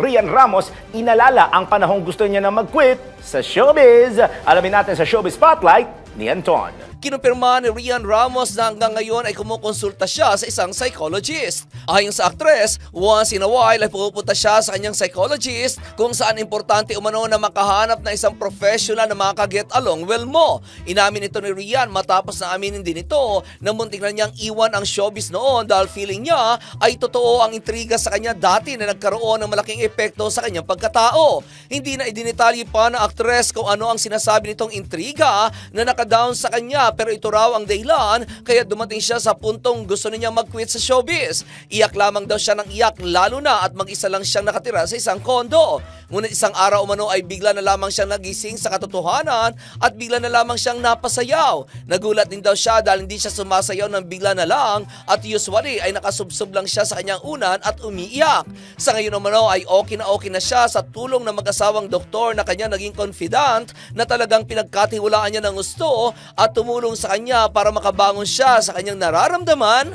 Rian Ramos, inalala ang panahong gusto niya na mag-quit sa showbiz. Alamin natin sa Showbiz Spotlight ni Anton. Kinumpirma ni Rian Ramos na hanggang ngayon ay kumukonsulta siya sa isang psychologist. Ayon sa aktres, once in a while ay pupunta siya sa kanyang psychologist kung saan importante umano na makahanap ng isang professional na makaget along well mo. Inamin ito ni Rian matapos na aminin din ito na muntik na niyang iwan ang showbiz noon dahil feeling niya ay totoo ang intriga sa kanya dati na nagkaroon ng malaking epekto sa kanyang pagkatao. Hindi na idinitalye pa ng aktres kung ano ang sinasabi nitong intriga na nakadown sa kanya pero ito raw ang dahilan kaya dumating siya sa puntong gusto niya mag-quit sa showbiz. Iyak lamang daw siya ng iyak lalo na at mag-isa lang siyang nakatira sa isang kondo. Ngunit isang araw umano ay bigla na lamang siyang nagising sa katotohanan at bigla na lamang siyang napasayaw. Nagulat din daw siya dahil hindi siya sumasayaw ng bigla na lang at usually ay nakasubsob lang siya sa kanyang unan at umiiyak. Sa ngayon umano ay okay na okay na siya sa tulong ng mag-asawang doktor na kanya naging confidant na talagang pinagkatiwalaan niya ng gusto at tumulong sa kanya para makabangon siya sa kanyang nararamdaman